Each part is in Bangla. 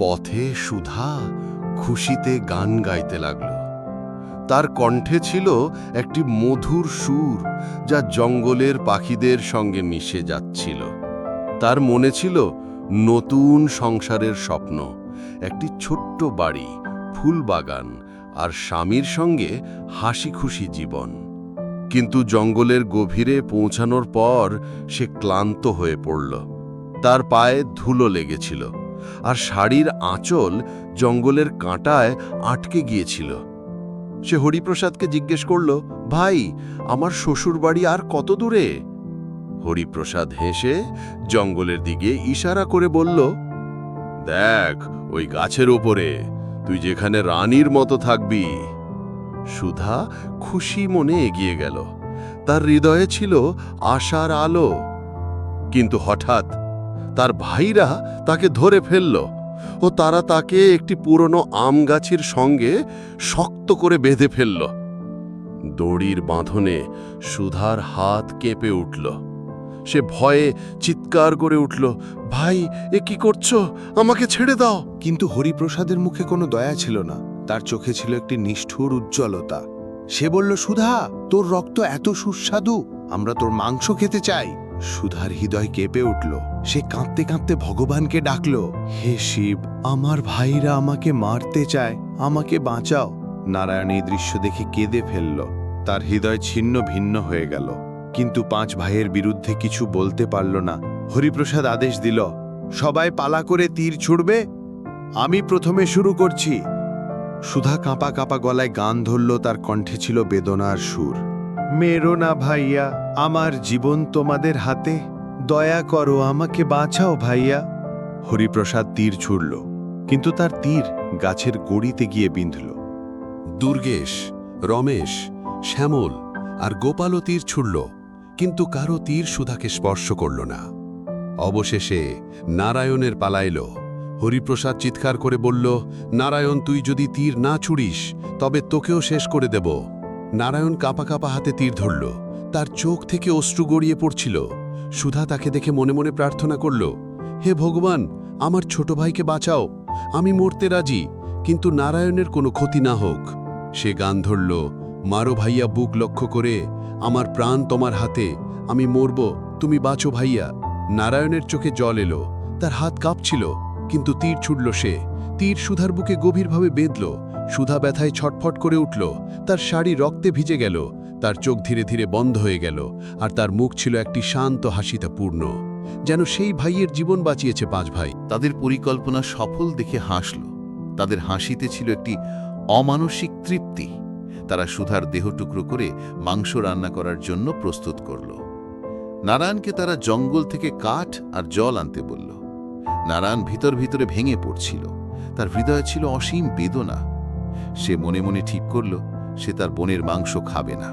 পথে সুধা খুশিতে গান গাইতে লাগল। তার কণ্ঠে ছিল একটি মধুর সুর যা জঙ্গলের পাখিদের সঙ্গে মিশে যাচ্ছিল। তার মনে ছিল নতুন সংসারের স্বপ্ন, একটি ছোট্ট বাড়ি ফুলবাগান আর স্বামীর সঙ্গে হাসি খুশি জীবন। কিন্তু জঙ্গলের গভীরে পৌঁছানোর পর সে ক্লান্ত হয়ে পড়ল। তার পায়ে ধুলো লেগেছিল। আর শাড়ির আঁচল জঙ্গলের কাঁটায় আটকে গিয়েছিল। সে হরিপ্রসাদকে জিজ্ঞেস করল, ভাই, আমার শ্বশুর বাড়ি আর কত দূরে? হরিপ্রসাদ হেসে জঙ্গলের দিকে ইশারা করে বলল, দেখ, ওই গাছের ওপরে, তুই যেখানে রানীর মতো থাকবি। সুধা খুশি মনে এগিয়ে গেল। তার হৃদয়ে ছিল আশার আলো। কিন্তু হঠাৎ তার ভাইরা তাকে ধরে ফেলল ও তারা তাকে একটি পুরনো আম গাছের সঙ্গে শক্ত করে বেঁধে ফেলল। দড়ির বাঁধনে সুধার হাত কেঁপে উঠল। সে ভয়ে চিৎকার করে উঠল, ভাই, এ কি করছ? আমাকে ছেড়ে দাও! কিন্তু হরিপ্রসাদের মুখে কোনো দয়া ছিল না। তার চোখে ছিল একটি নিষ্ঠুর উজ্জ্বলতা। সে বলল, সুধা, তোর রক্ত এত সুস্বাদু। আমরা তোর মাংস খেতে চাই। সুধার হৃদয় কেঁপে উঠল। সে কাঁদতে কাঁদতে ভগবানকে ডাকল, হে শিব, আমার ভাইরা আমাকে মারতে চায়, আমাকে বাঁচাও। নারায়ণ এই দৃশ্য দেখে কেঁদে ফেলল। তার হৃদয় ছিন্ন ভিন্ন হয়ে গেল। কিন্তু পাঁচ ভাইয়ের বিরুদ্ধে কিছু বলতে পারল না। হরিপ্রসাদ আদেশ দিল, সবাই পালা করে তীর ছুড়বে, আমি প্রথমে শুরু করছি। সুধা কাঁপা কাঁপা গলায় গান ধরল, তার কণ্ঠে ছিল বেদনার সুর। মেরো না ভাইয়া, আমার জীবন তোমাদের হাতে। দয়া করো আমাকে বাঁচাও ভাইয়া। হরিপ্রসাদ তীর ছুড়ল, কিন্তু তার তীর গাছের গড়িতে গিয়ে বিঁধল। দুর্গেশ, রমেশ, শ্যামল আর গোপালও তীর ছুড়ল, কিন্তু কারও তীর সুধাকে স্পর্শ করল না। অবশেষে নারায়ণের পালাইল। হরিপ্রসাদ চিৎকার করে বলল, নারায়ণ, তুই যদি তীর না ছুড়িস, তবে তোকেও শেষ করে দেব। নারায়ণ কাপা কাপা হাতে তীর ধরল। তার চোখ থেকে অশ্রু গড়িয়ে পড়ছিল। সুধা তাকে দেখে মনে মনে প্রার্থনা করল, হে ভগবান, আমার ছোট ভাইকে বাঁচাও। আমি মরতে রাজি, কিন্তু নারায়ণের কোনো ক্ষতি না হোক। সে গান ধরল, মারো ভাইয়া বুক লক্ষ্য করে, আমার প্রাণ তোমার হাতে, আমি মরব, তুমি বাঁচো ভাইয়া। নারায়ণের চোখে জল এলো, তার হাত কাঁপছিল, কিন্তু তীর ছুটল সে। তীর সুধার বুকে গভীরভাবে বেঁধল, সুধা ব্যথায় ছটফট করে উঠল, তার শাড়ি রক্তে ভিজে গেল, তার চোখ ধীরে ধীরে বন্ধ হয়ে গেল, আর তার মুখ ছিল একটি শান্ত হাসিতে পূর্ণ যেন সেই ভাইয়ের জীবন বাঁচিয়েছে পাঁচ ভাই। তাদের পরিকল্পনা সফল দেখে হাসল। তাদের হাসিতে ছিল একটি অমানসিক তৃপ্তি। তারা সুধার দেহ টুকরো করে মাংস রান্না করার জন্য প্রস্তুত করল। নারায়ণকে তারা জঙ্গল থেকে কাঠ আর জল আনতে বলল। নারায়ণ ভিতর ভিতরে ভেঙে পড়ছিল। তার হৃদয়ে ছিল অসীম বেদনা। সে মনে মনে ঠিক করল, সে তার বোনের মাংস খাবে না।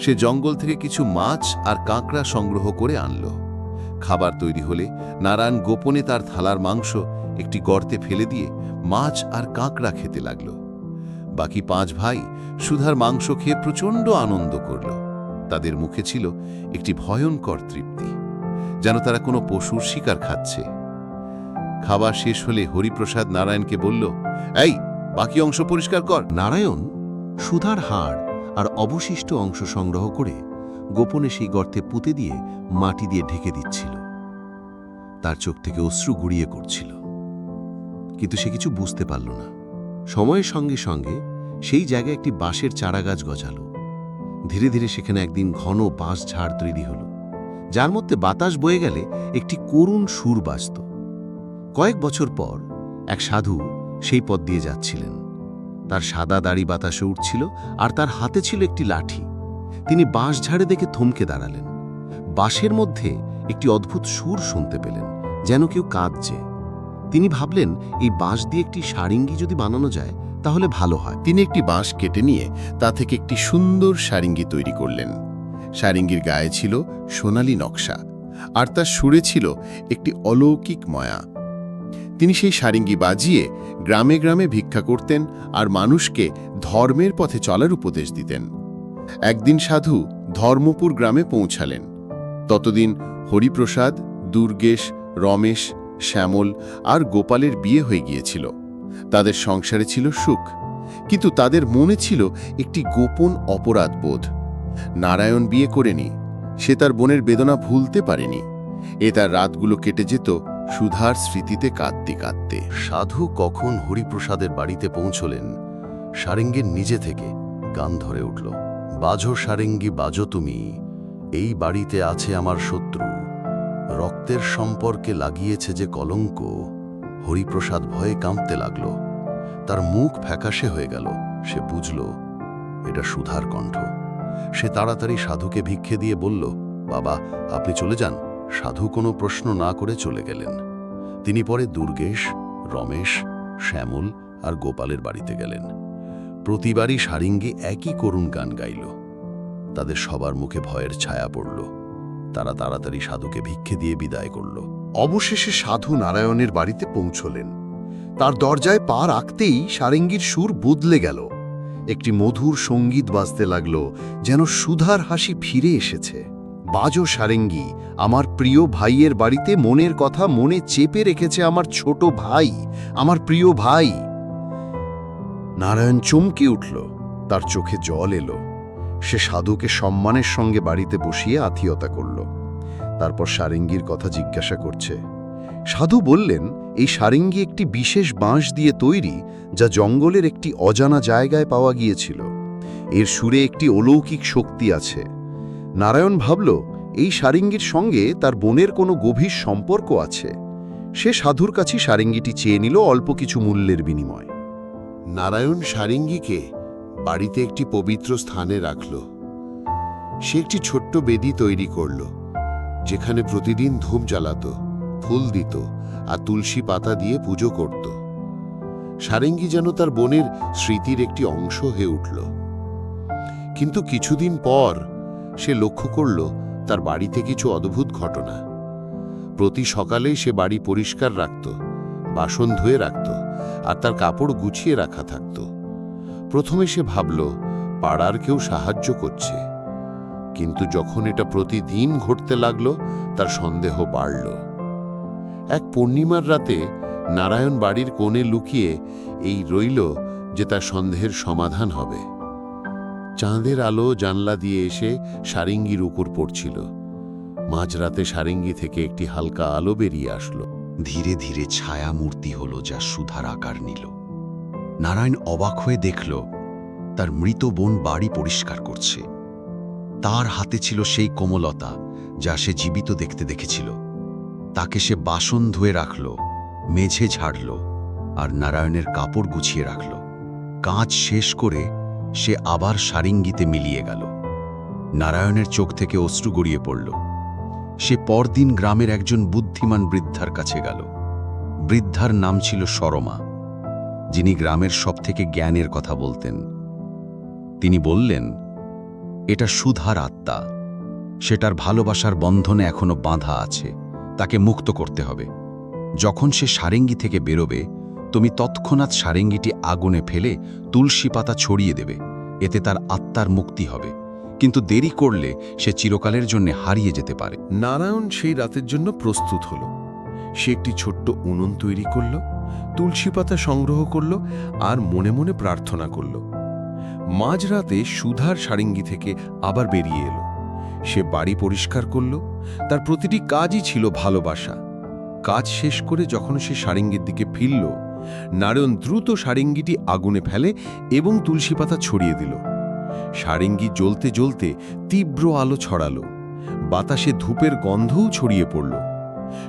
সে জঙ্গল থেকে কিছু মাছ আর কাঁকড়া সংগ্রহ করে আনল। খাবার তৈরি হলে নারায়ণ গোপনে তার থালার মাংস একটি গর্তে ফেলে দিয়ে মাছ আর কাঁকড়া খেতে লাগল। বাকি পাঁচ ভাই সুধার মাংস খেয়ে প্রচণ্ড আনন্দ করল। তাদের মুখে ছিল একটি ভয়ঙ্কর তৃপ্তি। যেন তারা কোনো পশুর শিকার খাচ্ছে। খাবার শেষ হলে হরিপ্রসাদ নারায়ণকে বলল, এই, বাকি অংশ পরিষ্কার কর। নারায়ণ সুধার হাড় আর অবশিষ্ট অংশ সংগ্রহ করে গোপনে সেই গর্তে পুঁতে দিয়ে মাটি দিয়ে ঢেকে দিচ্ছিল। তার চোখ থেকে অশ্রু গুড়িয়ে করছিল কিন্তু সে কিছু বুঝতে পারল না। সময়ের সঙ্গে সঙ্গে সেই জায়গায় একটি বাঁশের চারাগাছ গজালো। ধীরে ধীরে সেখানে একদিন ঘন বাঁশ ঝাড় তৈরি হল, যার মধ্যে বাতাস বয়ে গেলে একটি করুণ সুর বাজত। কয়েক বছর পর এক সাধু সেই পথ দিয়ে যাচ্ছিলেন। তার সাদা দাড়ি বাতাসে উঠছিল আর তার হাতে ছিল একটি লাঠি। তিনি বাঁশ ঝাড়ে দেখে থমকে দাঁড়ালেন। বাঁশের মধ্যে একটি অদ্ভুত সুর শুনতে পেলেন, যেন কেউ কাঁদছে। তিনি ভাবলেন, এই বাঁশ দিয়ে একটি সারিঙ্গি যদি বানানো যায়, তাহলে ভালো হয়। তিনি একটি বাঁশ কেটে নিয়ে তা থেকে একটি সুন্দর সারিঙ্গি তৈরি করলেন। সারিঙ্গির গায়ে ছিল সোনালী নকশা, আর তার সুরে ছিল একটি অলৌকিক ময়া। তিনি সেই সারিঙ্গি বাজিয়ে গ্রামে গ্রামে ভিক্ষা করতেন আর মানুষকে ধর্মের পথে চলার উপদেশ দিতেন। একদিন সাধু ধর্মপুর গ্রামে পৌঁছালেন। ততদিন হরিপ্রসাদ, দুর্গেশ, রমেশ, শ্যামল আর গোপালের বিয়ে হয়ে গিয়েছিল। তাদের সংসারে ছিল সুখ, কিন্তু তাদের মনে ছিল একটি গোপন অপরাধ বোধ। নারায়ণ বিয়ে করেনি, সে তার বোনের বেদনা ভুলতে পারেনি। এ তার রাতগুলো কেটে যেত সুধার স্মৃতিতে কাঁদতে কাঁদতে সাধু কখন হরিপ্রসাদের বাড়িতে পৌঁছলেন, সারেঙ্গীর নিজে থেকে গান ধরে উঠল। বাজো সারেঙ্গি, বাজো তুমি, এই বাড়িতে আছে আমার শত্রু। রক্তের সম্পর্কে লাগিয়েছে যে কলঙ্ক, হরিপ্রসাদ ভয়ে কাঁপতে লাগল। তার মুখ ফ্যাকাশে হয়ে গেল। সে বুঝল, এটা সুধার কণ্ঠ। সে তাড়াতাড়ি সাধুকে ভিক্ষে দিয়ে বলল, বাবা, আপনি চলে যান। সাধু কোনো প্রশ্ন না করে চলে গেলেন। তিনি পরে দুর্গেশ, রমেশ, শ্যামল আর গোপালের বাড়িতে গেলেন। প্রতিবারই সারিঙ্গি একই করুণ গান গাইল। তাদের সবার মুখে ভয়ের ছায়া পড়ল। তারা তাড়াতাড়ি সাধুকে ভিক্ষে দিয়ে বিদায় করল। অবশেষে সাধু নারায়ণের বাড়িতে পৌঁছলেন। তার দরজায় পা রাখতেই সারেঙ্গীর সুর বদলে গেল। একটি মধুর সংগীত বাজতে লাগল, যেন সুধার হাসি ফিরে এসেছে। বাজো সারেঙ্গি, আমার প্রিয় ভাইয়ের বাড়িতে মনের কথা মনে চেপে রেখেছে আমার ছোট ভাই, আমার প্রিয় ভাই। নারায়ণ চমকে উঠল, তার চোখে জল এলো। সে সাধুকে সম্মানের সঙ্গে বাড়িতে বসিয়ে আত্মীয়তা করল। তারপর সারেঙ্গির কথা জিজ্ঞাসা করছে। সাধু বললেন, এই সারেঙ্গি একটি বিশেষ বাঁশ দিয়ে তৈরি, যা জঙ্গলের একটি অজানা জায়গায় পাওয়া গিয়েছিল। এর সুরে একটি অলৌকিক শক্তি আছে। নারায়ণ ভাবল, এই সারেঙ্গির সঙ্গে তার বোনের কোনো গভীর সম্পর্ক আছে। সে সাধুর কাছে সারেঙ্গিটি চেয়ে নিল অল্প কিছু মূল্যের বিনিময়। নারায়ণ সারিঙ্গিকে বাড়িতে একটি পবিত্র স্থানে রাখল। সে একটি ছোট্ট বেদি তৈরি করল, যেখানে প্রতিদিন ধূপ জ্বালাত, ফুল দিত আর তুলসী পাতা দিয়ে পুজো করত। সারেঙ্গি যেন তার বোনের স্মৃতির একটি অংশ হয়ে উঠল। কিন্তু কিছুদিন পর সে লক্ষ্য করল তার বাড়িতে কিছু অদ্ভুত ঘটনা। প্রতি সকালেই সে বাড়ি পরিষ্কার রাখত, বাসন ধুয়ে রাখত, আর তার কাপড় গুছিয়ে রাখা থাকত। প্রথমে সে ভাবল, পাড়ার কেউ সাহায্য করছে। কিন্তু যখন এটা প্রতিদিন ঘটতে লাগল, তার সন্দেহ বাড়ল। এক পূর্ণিমার রাতে নারায়ণ বাড়ির কোণে লুকিয়ে এই রইল যে তার সন্দেহের সমাধান হবে। চাঁদের আলো জানলা দিয়ে এসে সারিঙ্গির উপর পড়ছিল। মাঝরাতে সারিঙ্গি থেকে একটি হালকা আলো বেরিয়ে আসলো। ধীরে ধীরে ছায়া মূর্তি হল যা সুধার আকার নিল। নারায়ণ অবাক হয়ে দেখল, তার মৃত বোন বাড়ি পরিষ্কার করছে। তার হাতে ছিল সেই কোমলতা যা সে জীবিত দেখতে দেখেছিল। তাকে সে বাসন ধুয়ে রাখল, মেঝে ঝাড়ল আর নারায়ণের কাপড় গুছিয়ে রাখল। কাজ শেষ করে সে আবার সারিঙ্গিতে মিলিয়ে গেল। নারায়ণের চোখ থেকে অশ্রু গড়িয়ে পড়ল। সে পরদিন গ্রামের একজন বুদ্ধিমান বৃদ্ধার কাছে গেল। বৃদ্ধার নাম ছিল সরমা, যিনি গ্রামের সবথেকে জ্ঞানের কথা বলতেন। তিনি বললেন, এটা সুধার আত্মা। সেটার ভালোবাসার বন্ধনে এখনও বাঁধা আছে। তাকে মুক্ত করতে হবে। যখন সে সারেঙ্গি থেকে বেরোবে তুমি তৎক্ষণাৎ সারেঙ্গিটি আগুনে ফেলে তুলসী পাতা ছড়িয়ে দেবে, এতে তার আত্মার মুক্তি হবে। কিন্তু দেরি করলে সে চিরকালের জন্য হারিয়ে যেতে পারে। নারায়ণ সেই রাতের জন্য প্রস্তুত হল। সে একটি ছোট্ট উনুন তৈরি করল, তুলসী পাতা সংগ্রহ করল আর মনে মনে প্রার্থনা করল। মাঝরাতে সুধার সারিঙ্গি থেকে আবার বেরিয়ে এলো। সে বাড়ি পরিষ্কার করল, তার প্রতিটি কাজই ছিল ভালোবাসা। কাজ শেষ করে যখন সে সারিঙ্গির দিকে ফিরল নারায়ণ দ্রুত সারিঙ্গিটি আগুনে ফেলে এবং তুলসী পাতা ছড়িয়ে দিল। সারেঙ্গি জ্বলতে জ্বলতে তীব্র আলো ছড়ালো। বাতাসে ধূপের গন্ধও ছড়িয়ে পড়ল।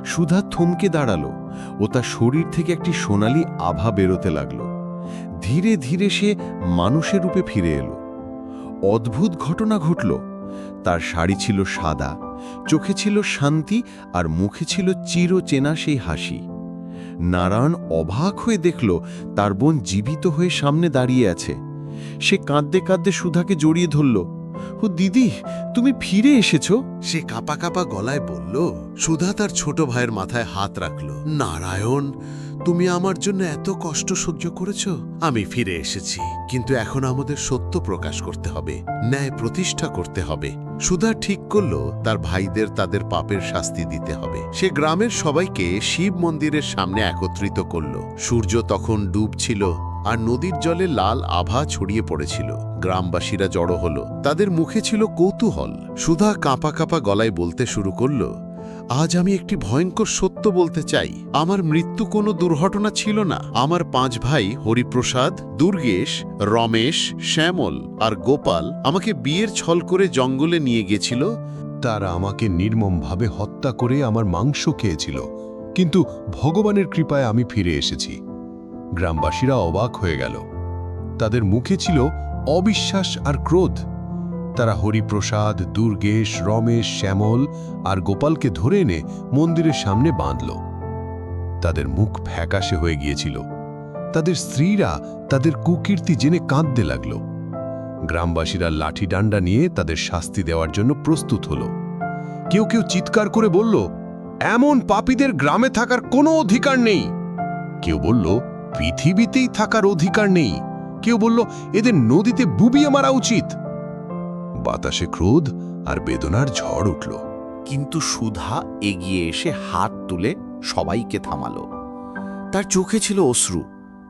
সুধা থমকে দাঁড়াল ও তার শরীর থেকে একটি সোনালি আভা বেরোতে লাগল। ধীরে ধীরে সে মানুষের রূপে ফিরে এলো। অদ্ভুত ঘটনা ঘটল। তার শাড়ি ছিল সাদা, চোখে ছিল শান্তি আর মুখে ছিল চিরচেনা সেই হাসি। নারায়ণ অবাক হয়ে দেখল তার বোন জীবিত হয়ে সামনে দাঁড়িয়ে আছে। সে কাঁদতে কাঁদতে সুধাকে জড়িয়ে ধরল। ও দিদি, তুমি ফিরে এসেছ? সে কাপা কাপা গলায় বলল, সুধা তার ছোট ভাইয়ের মাথায় হাত রাখল। নারায়ণ তুমি আমার জন্য এত কষ্ট সহ্য করেছ? আমি ফিরে এসেছি, কিন্তু এখন আমাদের সত্য প্রকাশ করতে হবে, ন্যায় প্রতিষ্ঠা করতে হবে। সুধা ঠিক করল, তার ভাইদের তাদের পাপের শাস্তি দিতে হবে। সে গ্রামের সবাইকে শিব মন্দিরের সামনে একত্রিত করল। সূর্য তখন ডুবছিল, আর নদীর জলে লাল আভা ছড়িয়ে পড়েছিল। গ্রামবাসীরা জড়ো হলো, তাদের মুখে ছিল কৌতূহল। সুধা কাঁপা কাঁপা গলায় বলতে শুরু করল আজ আমি একটি ভয়ঙ্কর সত্য বলতে চাই। আমার মৃত্যু কোনো দুর্ঘটনা ছিল না। আমার পাঁচ ভাই হরিপ্রসাদ, দুর্গেশ, রমেশ, শ্যামল আর গোপাল আমাকে বিয়ের ছল করে জঙ্গলে নিয়ে গেছিল। তারা আমাকে নির্মমভাবে হত্যা করে আমার মাংস খেয়েছিল। কিন্তু ভগবানের কৃপায় আমি ফিরে এসেছি। গ্রামবাসীরা অবাক হয়ে গেল। তাদের মুখে ছিল অবিশ্বাস আর ক্রোধ। তারা হরিপ্রসাদ, দুর্গেশ, রমেশ, শ্যামল আর গোপালকে ধরে এনে মন্দিরের সামনে বাঁধল। তাদের মুখ ফ্যাকাশে হয়ে গিয়েছিল। তাদের স্ত্রীরা তাদের কুকীর্তি জেনে কাঁদতে লাগল। গ্রামবাসীরা লাঠি ডান্ডা নিয়ে তাদের শাস্তি দেওয়ার জন্য প্রস্তুত হল। কেউ কেউ চিৎকার করে বলল, এমন পাপীদের গ্রামে থাকার কোনো অধিকার নেই। কেউ বলল, পৃথিবীতেই থাকার অধিকার নেই। কেউ বলল, এদের নদীতে বুবিয়ে মারা উচিত। বাতাসে ক্রোধ আর বেদনার ঝড় উঠল। কিন্তু সুধা এগিয়ে এসে হাত তুলে সবাইকে থামালো। তার চোখে ছিল অশ্রু,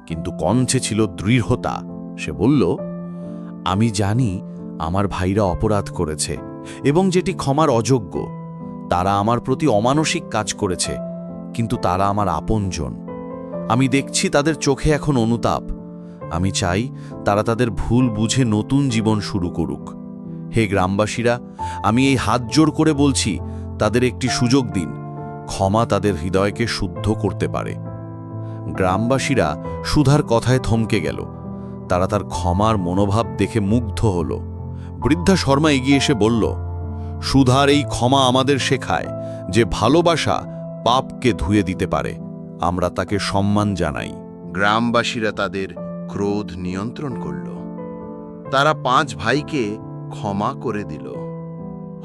কিন্তু কণ্ঠে ছিল দৃঢ়তা। সে বলল, আমি জানি আমার ভাইরা অপরাধ করেছে এবং যেটি ক্ষমার অযোগ্য, তারা আমার প্রতি অমানসিক কাজ করেছে, কিন্তু তারা আমার আপনজন। আমি দেখছি তাদের চোখে এখন অনুতাপ। আমি চাই তারা তাদের ভুল বুঝে নতুন জীবন শুরু করুক। হে গ্রামবাসীরা, আমি এই হাত জোর করে বলছি, তাদের একটি সুযোগ দিন, ক্ষমা তাদের হৃদয়কে শুদ্ধ করতে পারে। গ্রামবাসীরা সুধার কথায় থমকে গেল, তারা তার ক্ষমার মনোভাব দেখে মুগ্ধ হল। বৃদ্ধা শর্মা এগিয়ে এসে বলল, সুধার এই ক্ষমা আমাদের শেখায় যে ভালোবাসা পাপকে ধুয়ে দিতে পারে। আমরা তাকে সম্মান জানাই। গ্রামবাসীরা তাদের ক্রোধ নিয়ন্ত্রণ করল। তারা পাঁচ ভাইকে ক্ষমা করে দিল।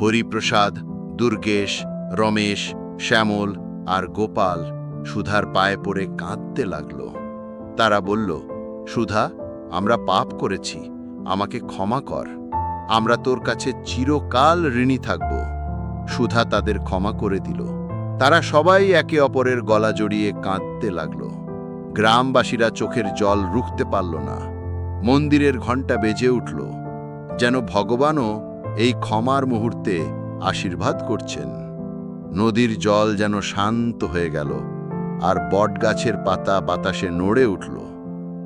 হরিপ্রসাদ, দুর্গেশ, রমেশ, শ্যামল আর গোপাল সুধার পায়ে পড়ে কাঁদতে লাগল। তারা বলল, সুধা, আমরা পাপ করেছি, আমাকে ক্ষমা কর। আমরা তোর কাছে চিরকাল ঋণী থাকব। সুধা তাদের ক্ষমা করে দিল। তারা সবাই একে অপরের গলা জড়িয়ে কাঁদতে লাগল। গ্রামবাসীরা চোখের জল রুখতে পারল না। মন্দিরের ঘণ্টা বেজে উঠল। যেন ভগবানও এই ক্ষমার মুহূর্তে আশীর্বাদ করছেন। নদীর জল যেন শান্ত হয়ে গেল, আর বটগাছের পাতা বাতাসে নড়ে উঠল।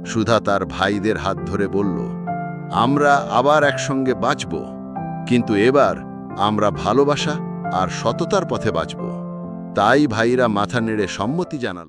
সুধা তার ভাইদের হাত ধরে বলল, আমরা আবার একসঙ্গে বাঁচব, কিন্তু এবার আমরা ভালোবাসা আর সততার পথে বাঁচব। তাই ভাইরা মাথা নেড়ে সম্মতি জানালো।